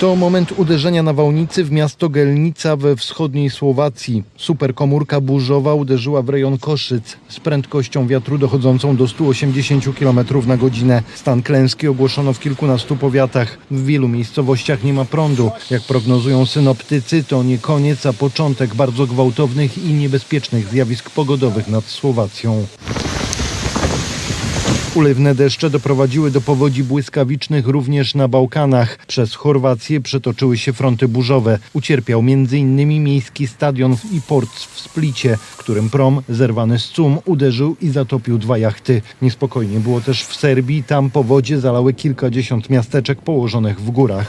To moment uderzenia nawałnicy w miasto Gelnica we wschodniej Słowacji. Superkomórka burzowa uderzyła w rejon Koszyc z prędkością wiatru dochodzącą do 180 km na godzinę. Stan klęski ogłoszono w kilkunastu powiatach. W wielu miejscowościach nie ma prądu. Jak prognozują synoptycy, to nie koniec, a początek bardzo gwałtownych i niebezpiecznych zjawisk pogodowych nad Słowacją. Ulewne deszcze doprowadziły do powodzi błyskawicznych również na Bałkanach. Przez Chorwację przetoczyły się fronty burzowe. Ucierpiał m.in. miejski stadion i port w Splicie, którym prom zerwany z cum uderzył i zatopił dwa jachty. Niespokojnie było też w Serbii. Tam powodzie zalały kilkadziesiąt miasteczek położonych w górach.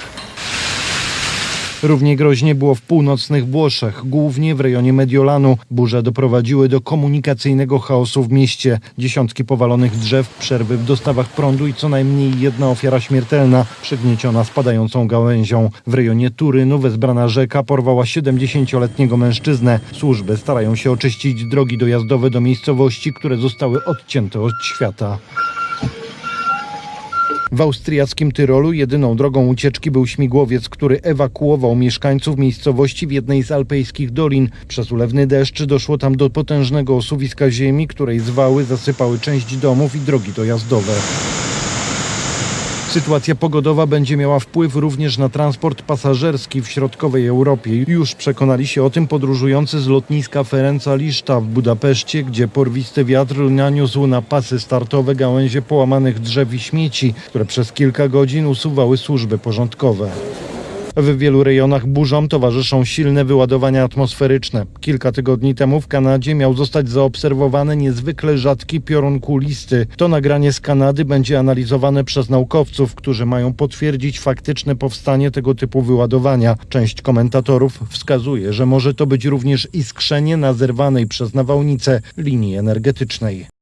Równie groźnie było w północnych Włoszech, głównie w rejonie Mediolanu. Burze doprowadziły do komunikacyjnego chaosu w mieście. Dziesiątki powalonych drzew, przerwy w dostawach prądu i co najmniej jedna ofiara śmiertelna, przygnieciona spadającą gałęzią. W rejonie Turynu wezbrana rzeka porwała 70-letniego mężczyznę. Służby starają się oczyścić drogi dojazdowe do miejscowości, które zostały odcięte od świata. W austriackim Tyrolu jedyną drogą ucieczki był śmigłowiec, który ewakuował mieszkańców miejscowości w jednej z alpejskich dolin. Przez ulewny deszcz doszło tam do potężnego osuwiska ziemi, której zwały zasypały część domów i drogi dojazdowe. Sytuacja pogodowa będzie miała wpływ również na transport pasażerski w środkowej Europie. Już przekonali się o tym podróżujący z lotniska Ferenca Liszta w Budapeszcie, gdzie porwisty wiatr naniósł na pasy startowe gałęzie połamanych drzew i śmieci, które przez kilka godzin usuwały służby porządkowe. W wielu rejonach burzom towarzyszą silne wyładowania atmosferyczne. Kilka tygodni temu w Kanadzie miał zostać zaobserwowany niezwykle rzadki piorun kulisty. To nagranie z Kanady będzie analizowane przez naukowców, którzy mają potwierdzić faktyczne powstanie tego typu wyładowania. Część komentatorów wskazuje, że może to być również iskrzenie na zerwanej przez nawałnicę linii energetycznej.